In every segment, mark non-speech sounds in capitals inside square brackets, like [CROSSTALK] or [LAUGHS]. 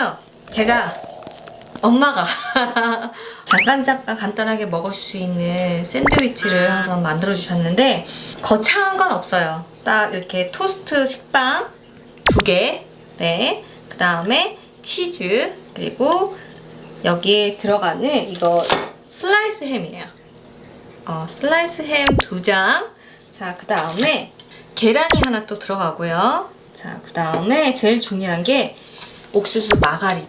오늘은요 제가 엄마가 [LAUGHS] 잠깐 잠깐 간단하게 먹을 수 있는 샌드위치를 한번 만들어 주셨는데 거창한 건 없어요. 딱 이렇게 토스트 식빵 두 개, 네, 그 다음에 치즈 그리고 여기에 들어가는 이거 슬라이스 햄이에요. 어, 슬라이스 햄 두 장. 자, 그 다음에 계란이 하나 또 들어가고요. 자, 그 다음에 제일 중요한 게 옥수수 마가린.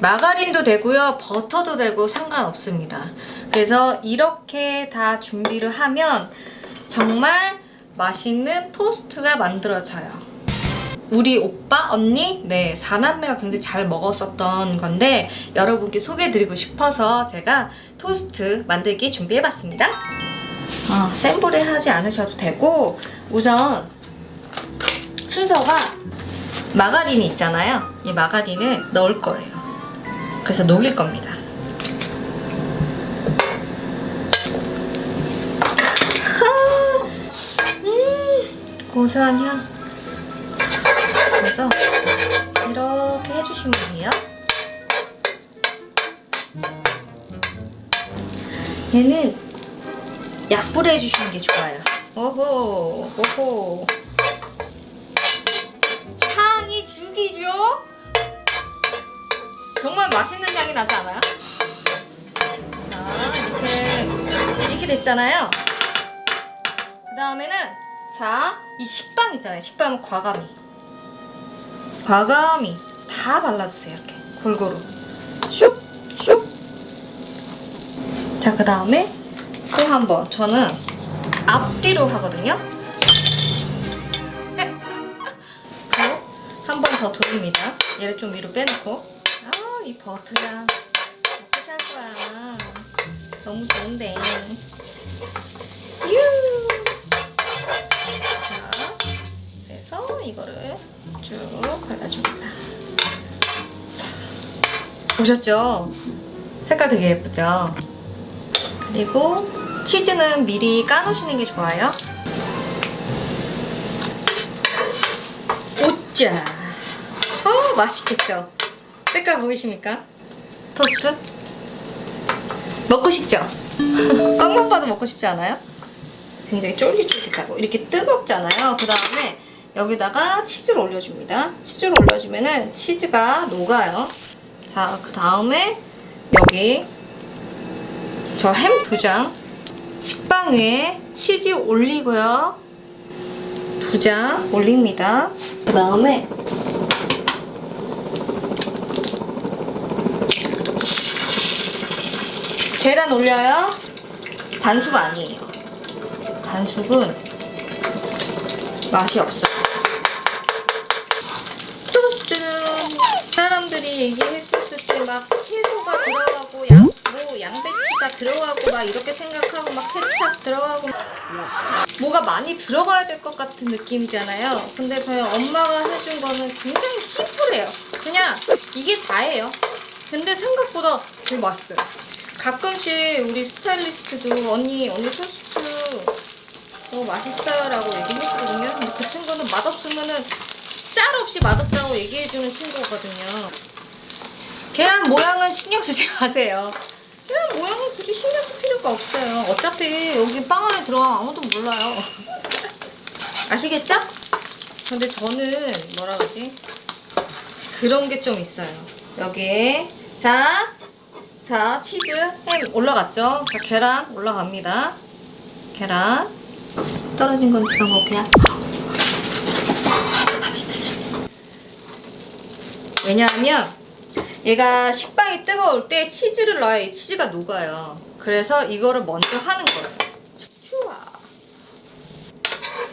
마가린도 되고요. 버터도 되고 상관없습니다. 그래서 이렇게 다 준비를 하면 정말 맛있는 토스트가 만들어져요. 우리 오빠, 언니, 네, 사남매가 굉장히 잘 먹었었던 건데 여러분께 소개해드리고 싶어서 제가 토스트 만들기 준비해봤습니다. 어, 센 불에 하지 않으셔도 되고 우선 순서가 마가린이 있잖아요. 이 마가린을 넣을 거예요. 그래서 녹일 겁니다. 음, 고소한 향. 자, 먼저 이렇게 해주시면 돼요. 얘는 약불에 해주시는 게 좋아요. 오호, 오호. 죽이죠? 정말 맛있는 향이 나지 않아요? 자, 이렇게, 이렇게 됐잖아요. 그 다음에는, 자, 이 식빵 있잖아요. 식빵은 과감히. 과감히 다 발라주세요. 이렇게. 골고루. 슉, 슉. 자, 그 다음에 또 한 번. 저는 앞뒤로 하거든요. 더 돌립니다. 얘를 좀 위로 빼놓고. 아, 이 버터야. 어떻게 할 거야. 너무 좋은데. 유! 자, 그래서 이거를 쭉 발라줍니다. 자, 보셨죠? 색깔 되게 예쁘죠? 그리고 치즈는 미리 까놓으시는 게 좋아요. 오짜! 어, 맛있겠죠? 색깔 보이십니까? 토스트? 먹고 싶죠? [LAUGHS] 빵만 봐도 먹고 싶지 않아요? 굉장히 쫄깃쫄깃하고 이렇게 뜨겁잖아요. 그 다음에 여기다가 치즈를 올려줍니다. 치즈를 올려주면은 치즈가 녹아요. 자, 그 다음에 여기 저 햄 두 장 식빵 위에 치즈 올리고요. 두 장 올립니다. 그 다음에 계란 올려요. 반숙 아니에요. 반숙은 맛이 없어요. 토스트는 사람들이 얘기했었을 때 막 채소가 들어가고 양, 뭐 양배추가 들어가고 막 이렇게 생각하고 막 케찹 들어가고 뭐가 많이 들어가야 될 것 같은 느낌이잖아요. 근데 저희 엄마가 해준 거는 굉장히 심플해요. 그냥 이게 다예요. 근데 생각보다 되게 맛있어요. 가끔씩 우리 스타일리스트도 언니 언니 토스트 너무 맛있어요라고 얘기했거든요. 근데 그 친구는 맛없으면은 짤 없이 맛없다고 얘기해주는 친구거든요. 계란 모양은 신경 쓰지 마세요. 계란 모양은 굳이 신경 쓸 필요가 없어요. 어차피 여기 빵 안에 들어가면 아무도 몰라요. [LAUGHS] 아시겠죠? 근데 저는 뭐라 그러지? 그런 게 좀 있어요. 여기에 자, 자 치즈 햄 올라갔죠? 자 계란 올라갑니다. 계란 떨어진 건 제가 먹을게요. 왜냐하면 얘가 식빵이 뜨거울 때 치즈를 넣어야 이 치즈가 녹아요. 그래서 이거를 먼저 하는 거예요.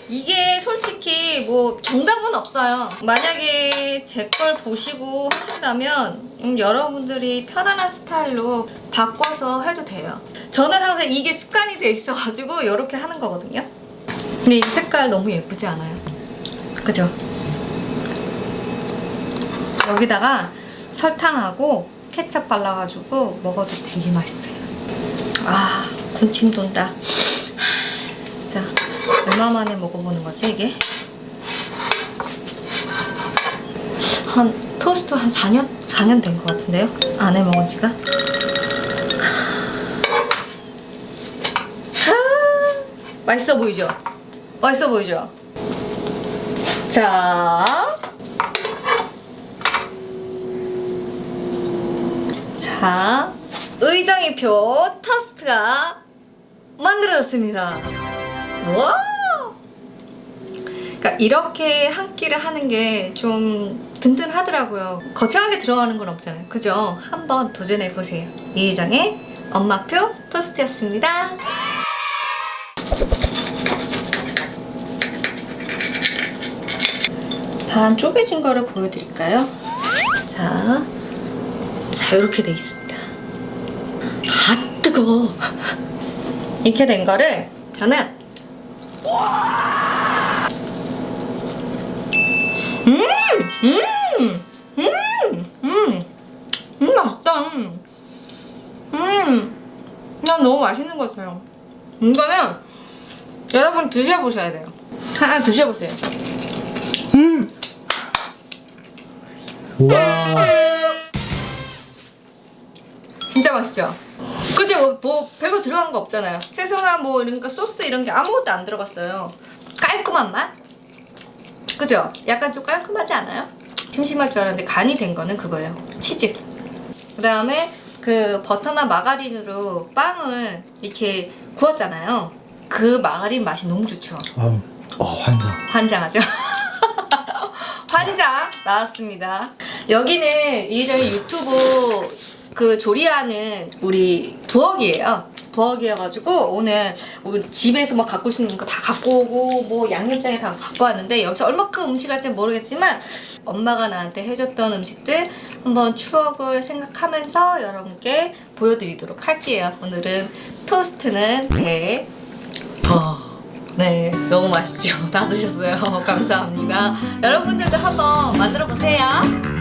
이게 솔직히 뭐 정답은 없어요. 만약에 제 걸 보시고 하신다면 음, 여러분들이 편안한 스타일로 바꿔서 해도 돼요. 저는 항상 이게 습관이 돼 있어가지고 이렇게 하는 거거든요. 근데 이 색깔 너무 예쁘지 않아요? 그죠? 여기다가 설탕하고 케첩 발라가지고 먹어도 되게 맛있어요. 아, 군침 돈다. 얼마 만에 먹어보는 거지 이게? 한 토스트 한 4년? 4년 된 것 같은데요? 안 해 먹은 지가? 아, 맛있어 보이죠? 맛있어 보이죠? 자. 자, 의정이표 토스트가 만들어졌습니다. 와! 그러니까 이렇게 한 끼를 하는 게 좀 든든하더라고요. 거창하게 들어가는 건 없잖아요. 그죠? 한번 도전해 보세요. 이희정의 엄마표 토스트였습니다. 반 쪼개진 거를 보여드릴까요? 자, 자 이렇게 돼 있습니다. 아 뜨거. [LAUGHS] 이렇게 된 거를 저는 맛있는 것 같아요. 이거는 여러분 드셔보셔야 돼요. 하나 드셔보세요. 와. 진짜 맛있죠? 그죠? 뭐, 뭐 별거 들어간 거 없잖아요. 채소나 뭐 이런 거 소스 이런 게 아무것도 안 들어갔어요. 깔끔한 맛? 그죠? 약간 좀 깔끔하지 않아요? 심심할 줄 알았는데 간이 된 거는 그거예요. 치즈. 그 다음에 그 버터나 마가린으로 빵을 이렇게 구웠잖아요. 그 마가린 맛이 너무 좋죠. 어, 어 환장. 환장하죠. [LAUGHS] 환장 나왔습니다. 여기는 이저희 유튜브 그 조리하는 우리 부엌이에요. 부엌이어가지고 오늘 오늘 집에서 막 갖고 싶은 거다 갖고 오고 뭐 양념장에 다 갖고 왔는데 여기서 얼마큼 음식 할지 모르겠지만 엄마가 나한테 해줬던 음식들 한번 추억을 생각하면서 여러분께 보여드리도록 할게요. 오늘은 토스트는 배 어, 네, 너무 맛있죠. [LAUGHS] 다 드셨어요. 감사합니다. 여러분들도 한번 만들어 보세요.